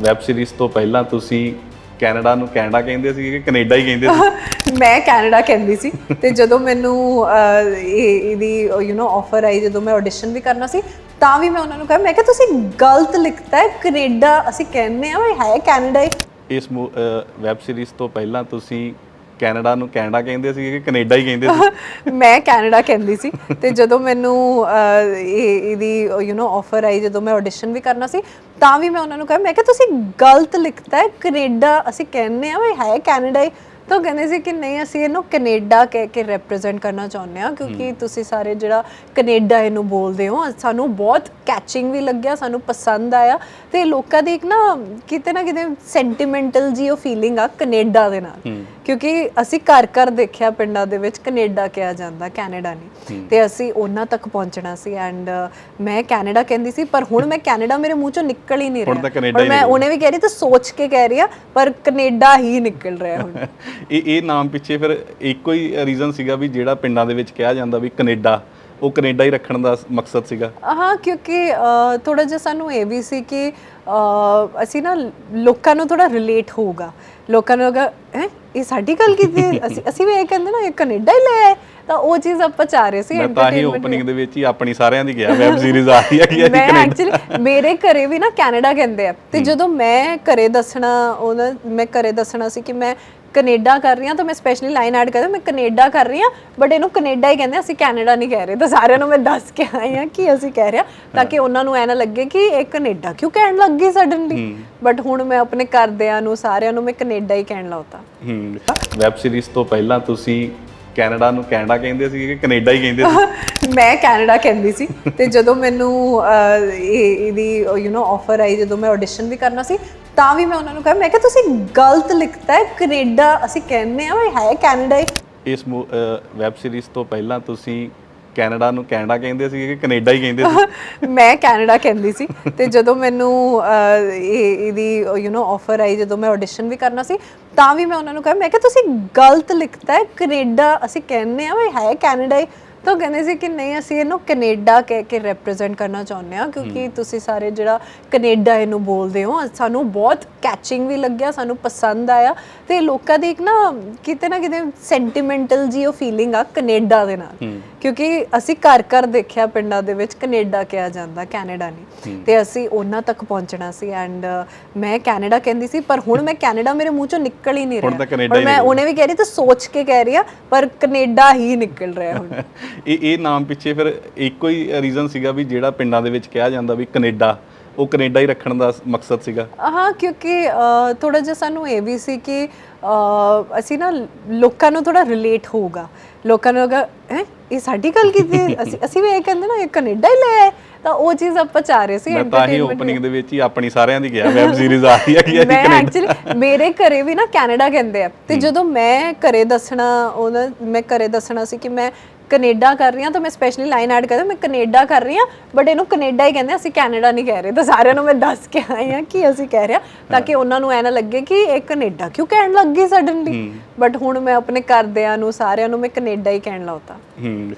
Web series ਤੋਂ ਪਹਿਲਾਂ ਤੁਸੀਂ ਕੈਨੇਡਾ ਨੂੰ ਕੈਨੇਡਾ ਕਹਿੰਦੇ ਸੀ ਕਿ ਕੈਨੇਡਾ ਹੀ ਕਹਿੰਦੇ ਸੀ? ਮੈਂ ਕੈਨੇਡਾ ਕਹਿੰਦੀ ਸੀ ਤੇ ਜਦੋਂ ਮੈਨੂੰ ਇਹਦੀ ਯੂ نو ਆਫਰ ਆਈ ਜਦੋਂ ਮੈਂ ਆਡੀਸ਼ਨ ਵੀ ਕਰਨਾ ਸੀ ਤਾਂ ਵੀ ਮੈਂ ਉਹਨਾਂ ਨੂੰ ਕਿਹਾ ਮੈਂ ਕਿਹਾ ਤੁਸੀਂ ਗਲਤ ਲਿਖਤਾ ਹੈ ਕੈਨੇਡਾ ਅਸੀਂ ਕਹਿੰਦੇ ਆ ਹੈ ਕੈਨੇਡਾ ਹੀ। ਇਸ ਵੈਬ ਸੀਰੀਜ਼ ਤੋਂ ਪਹਿਲਾਂ ਤੁਸੀਂ ਕੈਨੇਡਾ ਨੂੰ ਕੈਨੇਡਾ ਕਹਿੰਦੇ ਸੀ ਕਿ ਕੈਨੇਡਾ ਹੀ ਕਹਿੰਦੇ ਸੀ। ਮੈਂ ਕੈਨੇਡਾ ਕਹਿੰਦੀ ਸੀ ਤੇ ਜਦੋਂ ਮੈਨੂੰ ਇਹਦੀ ਯੂ نو ਆਫਰ ਆਈ ਜਦੋਂ ਮੈਂ ਆਡੀਸ਼ਨ ਵੀ ਕਰਨਾ ਸੀ ਤਾਂ ਵੀ ਮੈਂ ਉਹਨਾਂ ਨੂੰ ਕਿਹਾ ਮੈਂ ਕਿਹਾ ਤੁਸੀਂ ਗਲਤ ਲਿਖਤਾ ਹੈ ਕੈਨੇਡਾ ਅਸੀਂ ਕਹਿੰਦੇ ਆ ਵੀ ਹੈ ਕੈਨੇਡਾ ਹੀ। ਤਾਂ ਕਹਿੰਦੇ ਸੀ ਕਿ ਨਹੀਂ ਅਸੀਂ ਇਹਨੂੰ ਕੈਨੇਡਾ ਕਹਿ ਕੇ ਰਿਪਰੈਜ਼ੈਂਟ ਕਰਨਾ ਚਾਹੁੰਦੇ ਆ ਕਿਉਂਕਿ ਤੁਸੀਂ ਸਾਰੇ ਜਿਹੜਾ ਕੈਨੇਡਾ ਇਹਨੂੰ ਬੋਲਦੇ ਹੋ ਸਾਨੂੰ ਬਹੁਤ ਕੈਚਿੰਗ ਵੀ ਲੱਗਿਆ ਸਾਨੂੰ ਪਸੰਦ ਆਇਆ ਤੇ ਲੋਕਾਂ ਦੀ ਇੱਕ ਨਾ ਕਿਤੇ ਨਾ ਕਿਤੇ ਸੈਂਟੀਮੈਂਟਲ ਜੀ ਉਹ ਫੀਲਿੰਗ ਆ ਕੈਨੇਡਾ ਦੇ ਨਾਲ। ਕਿਉਂਕਿ ਅਸੀਂ ਘਰ ਘਰ ਦੇਖਿਆ ਪਿੰਡਾਂ ਦੇ ਵਿੱਚ ਕੈਨੇਡਾ ਕਿਹਾ ਜਾਂਦਾ ਕੈਨੇਡਾ ਨਹੀਂ। ਤੇ ਅਸੀਂ ਉਹਨਾਂ ਤੱਕ ਪਹੁੰਚਣਾ ਸੀ ਐਂਡ ਮੈਂ ਕੈਨੇਡਾ ਕਹਿੰਦੀ ਸੀ ਪਰ ਹੁਣ ਮੈਂ ਕੈਨੇਡਾ ਮੇਰੇ ਮੂੰਹ ਚੋਂ ਨਿਕਲ ਹੀ ਨਹੀਂ ਰਿਹਾ। ਪਰ ਮੈਂ ਉਹਨੇ ਵੀ ਕਹਿ ਰਹੀ ਤਾਂ ਸੋਚ ਕੇ ਕਹਿ ਰਹੀ ਆ ਪਰ ਕੈਨੇਡਾ ਹੀ ਨਿਕਲ ਰਿਹਾ ਹੁਣ। ਇਹ ਇਹ ਨਾਮ ਪਿੱਛੇ ਫਿਰ ਇੱਕੋ ਹੀ ਰੀਜ਼ਨ ਸੀਗਾ ਵੀ ਜਿਹੜਾ ਪਿੰਡਾਂ ਦੇ ਵਿੱਚ ਕਿਹਾ ਜਾਂਦਾ ਵੀ ਕੈਨੇਡਾ। ਉਹ ਕੈਨੇਡਾ ਹੀ ਰੱਖਣ ਦਾ ਮਕਸਦ ਸੀਗਾ। ਹਾਂ ਕਿਉਂਕਿ ਥੋੜਾ ਜਿਹਾ ਸਾਨੂੰ ਇਹ ਵੀ ਸੀ ਕਿ ਅਸੀਂ ਨਾ ਲੋਕਾਂ ਨੂੰ ਥੋੜਾ ਰਿਲੇਟ ਹੋਊਗਾ। ਲੋਕਾਂ ਨੂੰ ਹੈ ਇਹ ਸਾਡੀ ਗੱਲ ਕੀਤੀ? ਅਸੀਂ ਅਸੀਂ ਵੀ ਇਹ ਕਹਿੰਦੇ ਨਾ ਇਹ ਕੈਨੇਡਾ ਹੀ ਲੈ ਆਏ। ਤਾਂ ਉਹ ਚੀਜ਼ ਆਪਾਂ ਚਾਹ ਰਹੇ ਸੀ ਮੈਂ ਤਾਂ ਹੀ ਓਪਨਿੰਗ ਦੇ ਵਿੱਚ ਹੀ ਆਪਣੀ ਸਾਰਿਆਂ ਦੀ ਗਿਆ ਵੈਬ ਸੀਰੀਜ਼ ਆ ਰਹੀ ਹੈ ਕਿ ਇਹ ਮੈਂ ਐਕਚੁਅਲੀ ਮੇਰੇ ਘਰੇ ਵੀ ਨਾ ਕੈਨੇਡਾ ਕਹਿੰਦੇ ਆ। ਤੇ ਜਦੋਂ ਮੈਂ ਘਰੇ ਦੱਸਣਾ ਉਹਨਾਂ ਮੈਂ ਘਰੇ ਦੱਸਣਾ ਸੀ ਕਿ ਮੈਂ ਕੈਨੇਡਾ ਕਰ ਰਹੀ ਹਾਂ ਤਾਂ ਮੈਂ ਸਪੈਸ਼ਲੀ ਲਾਈਨ ਐਡ ਕਰਦਾ ਮੈਂ ਕੈਨੇਡਾ ਕਰ ਰਹੀ ਹਾਂ ਬਟ ਇਹਨੂੰ ਕੈਨੇਡਾ ਹੀ ਕਹਿੰਦੇ ਅਸੀਂ ਕੈਨੇਡਾ ਨਹੀਂ ਕਹਿ ਰਹੇ। ਤਾਂ ਸਾਰਿਆਂ ਨੂੰ ਮੈਂ ਦੱਸ ਕੇ ਆਈ ਹਾਂ ਕਿ ਅਸੀਂ ਕਹਿ ਰਹੇ ਹਾਂ ਤਾਂ ਕਿ ਉਹਨਾਂ ਨੂੰ ਐ ਨਾ ਲੱਗੇ ਕਿ ਇਹ ਕੈਨੇਡਾ ਕਿਉਂ ਕਹਿਣ ਲੱਗ ਗਈ ਸਡਨਲੀ ਬਟ ਹੁਣ ਮੈਂ ਆਪਣੇ ਘਰਦਿਆਂ ਨੂੰ ਸਾਰਿਆਂ ਨੂੰ ਮੈਂ ਕੈਨੇਡਾ ਹੀ ਕਹਿਣ ਲਾਉਤਾ ਹੂੰ। ਵੈਬ ਸੀਰੀਜ਼ ਤੋਂ ਪਹਿਲਾਂ ਤੁਸੀਂ ਕੈਨੇਡਾ ਨੂੰ ਕੈਨੇਡਾ ਕਹਿੰਦੇ ਸੀ ਕਿ ਕੈਨੇਡਾ ਹੀ ਕਹਿੰਦੇ ਸੀ। ਮੈਂ ਕੈਨੇਡਾ ਕਹਿੰਦੀ ਸੀ ਤੇ ਜਦੋਂ ਮੈਨੂੰ ਇਹਦੀ ਯੂ نو ਆਫਰ ਆਈ ਜਦੋਂ ਮੈਂ ਆਡੀਸ਼ਨ ਵੀ ਕਰਨਾ ਸੀ ਤਾਂ ਵੀ ਮੈਂ ਉਹਨਾਂ ਨੂੰ ਕਿਹਾ ਮੈਂ ਕਿਹਾ ਤੁਸੀਂ ਗਲਤ ਲਿਖਤਾ ਹੈ ਕੈਨੇਡਾ ਅਸੀਂ ਕਹਿੰਦੇ ਆ ਵੀ ਹੈ ਕੈਨੇਡਾ ਇਸ ਵੈਬ ਸੀਰੀਜ਼ ਤੋਂ ਪਹਿਲਾਂ ਤੁਸੀਂ ਕੈਨੇਡਾ ਨੂੰ ਕੈਨੇਡਾ ਕਹਿੰਦੇ ਸੀ ਕਿ ਕੈਨੇਡਾ ਹੀ ਕਹਿੰਦੇ ਸੀ? ਮੈਂ ਕੈਨੇਡਾ ਕਹਿੰਦੀ ਸੀ ਤੇ ਜਦੋਂ ਮੈਨੂੰ ਇਹਦੀ ਯੂ نو ਆਫਰ ਆਈ ਜਦੋਂ ਮੈਂ ਆਡੀਸ਼ਨ ਵੀ ਕਰਨਾ ਸੀ ਤਾਂ ਵੀ ਮੈਂ ਉਹਨਾਂ ਨੂੰ ਕਿਹਾ ਮੈਂ ਕਿਹਾ ਤੁਸੀਂ ਗਲਤ ਲਿਖਤਾ ਹੈ ਕੈਨੇਡਾ ਅਸੀਂ ਕਹਿੰਦੇ ਆ ਵੀ ਹੈ ਕੈਨੇਡਾ ਹੀ। ਤਾਂ ਕਹਿੰਦੇ ਸੀ ਕਿ ਨਹੀਂ ਅਸੀਂ ਇਹਨੂੰ ਕੈਨੇਡਾ ਕਹਿ ਕੇ ਰਿਪਰੈਜ਼ੈਂਟ ਕਰਨਾ ਚਾਹੁੰਦੇ ਆ ਕਿਉਂਕਿ ਤੁਸੀਂ ਸਾਰੇ ਜਿਹੜਾ ਕੈਨੇਡਾ ਇਹਨੂੰ ਬੋਲਦੇ ਹੋ ਸਾਨੂੰ ਬਹੁਤ ਕੈਚਿੰਗ ਵੀ ਲੱਗਿਆ ਸਾਨੂੰ ਪਸੰਦ ਆਇਆ ਤੇ ਲੋਕਾਂ ਦੀ ਇੱਕ ਨਾ ਕਿਤੇ ਨਾ ਕਿਤੇ ਸੈਂਟੀਮੈਂਟਲ ਜੀ ਉਹ ਫੀਲਿੰਗ ਆ ਕੈਨੇਡਾ ਦੇ ਨਾਲ। ਕਿਉਂਕਿ ਅਸੀਂ ਘਰ ਘਰ ਦੇਖਿਆ ਪਿੰਡਾਂ ਦੇ ਵਿੱਚ ਕੈਨੇਡਾ ਕਿਹਾ ਜਾਂਦਾ ਕੈਨੇਡਾ ਨਹੀਂ। ਤੇ ਅਸੀਂ ਉਹਨਾਂ ਤੱਕ ਪਹੁੰਚਣਾ ਸੀ ਐਂਡ ਮੈਂ ਕੈਨੇਡਾ ਕਹਿੰਦੀ ਸੀ ਪਰ ਹੁਣ ਮੈਂ ਕੈਨੇਡਾ ਮੇਰੇ ਮੂੰਹ ਚੋਂ ਨਿਕਲ ਹੀ ਨਹੀਂ ਰਿਹਾ। ਪਰ ਮੈਂ ਉਹਨੇ ਵੀ ਕਹਿ ਰਹੀ ਤਾਂ ਸੋਚ ਕੇ ਕਹਿ ਰਹੀ ਆ ਪਰ ਕੈਨੇਡਾ ਹੀ ਨਿਕਲ ਰਿਹਾ ਹੁਣ। ਇਹ ਇਹ ਨਾਮ ਪਿੱਛੇ ਫਿਰ ਇੱਕੋ ਹੀ ਰੀਜ਼ਨ ਸੀਗਾ ਵੀ ਜਿਹੜਾ ਪਿੰਡਾਂ ਦੇ ਵਿੱਚ ਕਿਹਾ ਜਾਂਦਾ ਵੀ ਕੈਨੇਡਾ ਉਹ ਕੈਨੇਡਾ ਹੀ ਰੱਖਣ ਦਾ ਮਕਸਦ ਸੀਗਾ? ਹਾਂ ਕਿਉਂਕਿ ਥੋੜਾ ਜਿਹਾ ਸਾਨੂੰ ਇਹ ਵੀ ਸੀ ਕਿ ਅਸੀਂ ਨਾ ਲੋਕਾਂ ਨੂੰ ਥੋੜਾ ਰਿਲੇਟ ਹੋਊਗਾ। ਲੋਕਾਂ ਨੂੰ ਹੈ ਇਹ ਸਾਡੀ ਗੱਲ ਕੀਤੀ? ਅਸੀਂ ਅਸੀਂ ਵੀ ਇਹ ਕਹਿੰਦੇ ਨਾ ਇਹ ਕੈਨੇਡਾ ਹੀ ਲੈ ਆਏ। ਤਾਂ ਉਹ ਚੀਜ਼ ਆਪਾਂ ਚਾਹ ਰਹੇ ਸੀ ਮੈਂ ਤਾਂ ਹੀ ਓਪਨਿੰਗ ਦੇ ਵਿੱਚ ਹੀ ਆਪਣੀ ਸਾਰਿਆਂ ਦੀ ਗਿਆ ਵੈਬ ਸੀਰੀਜ਼ ਆ ਰਹੀ ਹੈ ਕਿ ਮੈਂ ਐਕਚੁਅਲੀ ਮੇਰੇ ਘਰੇ ਵੀ ਨਾ ਕੈਨੇਡਾ ਕਹਿੰਦੇ ਆ। ਤੇ ਜਦੋਂ ਮੈਂ ਘਰੇ ਦੱਸਣਾ ਉਹਨਾਂ ਮੈਂ ਘਰੇ ਦੱਸਣਾ ਸੀ ਕਿ ਮੈਂ ਕੈਨੇਡਾ ਕਰ ਰਹੀ ਹਾਂ ਤਾਂ ਮੈਂ ਸਪੈਸ਼ਲੀ ਲਾਈਨ ਐਡ ਕਰਦਾ ਮੈਂ ਕੈਨੇਡਾ ਕਰ ਰਹੀ ਹਾਂ ਬਟ ਇਹਨੂੰ ਕੈਨੇਡਾ ਹੀ ਕਹਿੰਦੇ ਅਸੀਂ ਕੈਨੇਡਾ ਨਹੀਂ ਕਹਿ ਰਹੇ ਤਾਂ ਸਾਰਿਆਂ ਨੂੰ ਮੈਂ ਦੱਸ ਕੇ ਆਈ ਹਾਂ ਕਿ ਅਸੀਂ ਕਹਿ ਰਹੇ ਤਾਂ ਕਿ ਉਹਨਾਂ ਨੂੰ ਐ ਨਾ ਲੱਗੇ ਕਿ ਇਹ ਕੈਨੇਡਾ ਕਿਉਂ ਕਹਿਣ ਲੱਗ ਗਈ ਸਡਨਲੀ ਬਟ ਹੁਣ ਮੈਂ ਆਪਣੇ ਘਰਦਿਆਂ ਨੂੰ ਸਾਰਿਆਂ ਨੂੰ ਮੈਂ ਕੈਨੇਡਾ ਹੀ ਕਹਿਣ ਲਾਉਤਾ ਹੂੰ।